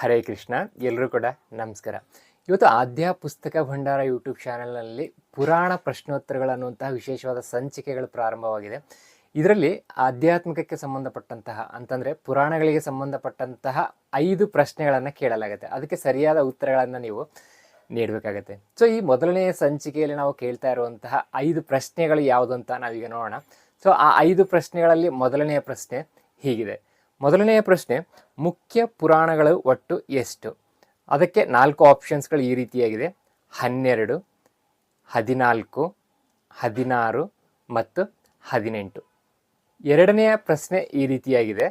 ಹರೇ ಕೃಷ್ಣ ಎಲ್ಲರೂ ಕೂಡ ನಮಸ್ಕಾರ. ಇವತ್ತು ಆದ್ಯ ಪುಸ್ತಕ ಭಂಡಾರ ಯೂಟ್ಯೂಬ್ ಚಾನೆಲ್ನಲ್ಲಿ ಪುರಾಣ ಪ್ರಶ್ನೋತ್ತರಗಳು ಅನ್ನುವಂತಹ ವಿಶೇಷವಾದ ಸಂಚಿಕೆಗಳು ಪ್ರಾರಂಭವಾಗಿದೆ. ಇದರಲ್ಲಿ ಆಧ್ಯಾತ್ಮಿಕಕ್ಕೆ ಸಂಬಂಧಪಟ್ಟಂತಹ, ಅಂತಂದರೆ ಪುರಾಣಗಳಿಗೆ ಸಂಬಂಧಪಟ್ಟಂತಹ ಐದು ಪ್ರಶ್ನೆಗಳನ್ನು ಕೇಳಲಾಗುತ್ತೆ. ಅದಕ್ಕೆ ಸರಿಯಾದ ಉತ್ತರಗಳನ್ನು ನೀವು ನೀಡಬೇಕಾಗತ್ತೆ. ಸೊ ಈ ಮೊದಲನೆಯ ಸಂಚಿಕೆಯಲ್ಲಿ ನಾವು ಕೇಳ್ತಾ ಇರುವಂತಹ ಐದು ಪ್ರಶ್ನೆಗಳು ಯಾವುದು ಅಂತ ನಾವೀಗ ನೋಡೋಣ. ಸೊ ಆ ಐದು ಪ್ರಶ್ನೆಗಳಲ್ಲಿ ಮೊದಲನೆಯ ಪ್ರಶ್ನೆ ಹೀಗಿದೆ. ಮೊದಲನೆಯ ಪ್ರಶ್ನೆ, ಮುಖ್ಯ ಪುರಾಣಗಳು ಒಟ್ಟು ಎಷ್ಟು? ಅದಕ್ಕೆ ನಾಲ್ಕು ಆಪ್ಷನ್ಸ್ಗಳು ಈ ರೀತಿಯಾಗಿದೆ. ಹನ್ನೆರಡು, ಹದಿನಾಲ್ಕು, ಹದಿನಾರು ಮತ್ತು ಹದಿನೆಂಟು. ಎರಡನೆಯ ಪ್ರಶ್ನೆ ಈ ರೀತಿಯಾಗಿದೆ.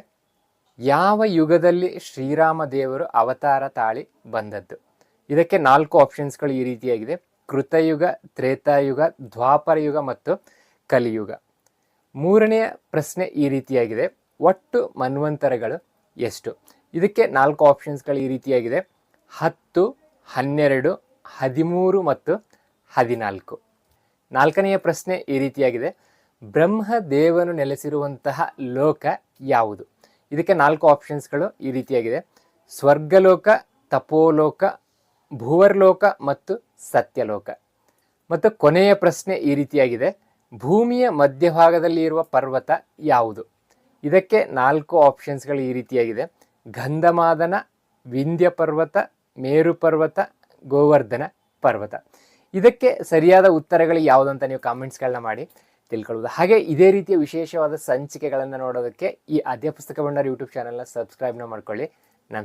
ಯಾವ ಯುಗದಲ್ಲಿ ಶ್ರೀರಾಮ ದೇವರು ಅವತಾರ ತಾಳಿ ಬಂದದ್ದು? ಇದಕ್ಕೆ ನಾಲ್ಕು ಆಪ್ಷನ್ಸ್ಗಳು ಈ ರೀತಿಯಾಗಿದೆ. ಕೃತಯುಗ, ತ್ರೇತಾಯುಗ, ದ್ವಾಪರಯುಗ ಮತ್ತು ಕಲಿಯುಗ. ಮೂರನೆಯ ಪ್ರಶ್ನೆ ಈ ರೀತಿಯಾಗಿದೆ. ಒಟ್ಟು ಮನ್ವಂತರಗಳು ಎಷ್ಟು? ಇದಕ್ಕೆ ನಾಲ್ಕು ಆಪ್ಷನ್ಸ್ಗಳು ಈ ರೀತಿಯಾಗಿದೆ. ಹತ್ತು, ಹನ್ನೆರಡು, ಹದಿಮೂರು ಮತ್ತು ಹದಿನಾಲ್ಕು. ನಾಲ್ಕನೆಯ ಪ್ರಶ್ನೆ ಈ ರೀತಿಯಾಗಿದೆ. ಬ್ರಹ್ಮದೇವನು ನೆಲೆಸಿರುವಂತಹ ಲೋಕ ಯಾವುದು? ಇದಕ್ಕೆ ನಾಲ್ಕು ಆಪ್ಷನ್ಸ್ಗಳು ಈ ರೀತಿಯಾಗಿದೆ. ಸ್ವರ್ಗಲೋಕ, ತಪೋಲೋಕ, ಭೂವರ್ಲೋಕ ಮತ್ತು ಸತ್ಯಲೋಕ. ಮತ್ತು ಕೊನೆಯ ಪ್ರಶ್ನೆ ಈ ರೀತಿಯಾಗಿದೆ. ಭೂಮಿಯ ಮಧ್ಯಭಾಗದಲ್ಲಿ ಇರುವ ಪರ್ವತ ಯಾವುದು? ಇದಕ್ಕೆ ನಾಲ್ಕು ಆಪ್ಷನ್ಸ್ಗಳು ಈ ರೀತಿಯಾಗಿದೆ. ಗಂಧಮಾದನ ವಿಂಧ್ಯ ಪರ್ವತ ಮೇರು ಪರ್ವತ ಗೋವರ್ಧನ ಪರ್ವತ. ಇದಕ್ಕೆ ಸರಿಯಾದ ಉತ್ತರಗಳು ಯಾವುದು ಅಂತ ನೀವು ಕಾಮೆಂಟ್ಸ್ಗಳನ್ನ ಮಾಡಿ ತಿಳ್ಕೊಳ್ಬೋದು. ಹಾಗೆ ಇದೇ ರೀತಿಯ ವಿಶೇಷವಾದ ಸಂಚಿಕೆಗಳನ್ನು ನೋಡೋದಕ್ಕೆ ಈ ಅಧ್ಯ ಪುಸ್ತಕ ಭಂಡಾರ ಯೂಟ್ಯೂಬ್ ಚಾನಲ್ನ ಸಬ್ಸ್ಕ್ರೈಬ್ನ ಮಾಡ್ಕೊಳ್ಳಿ.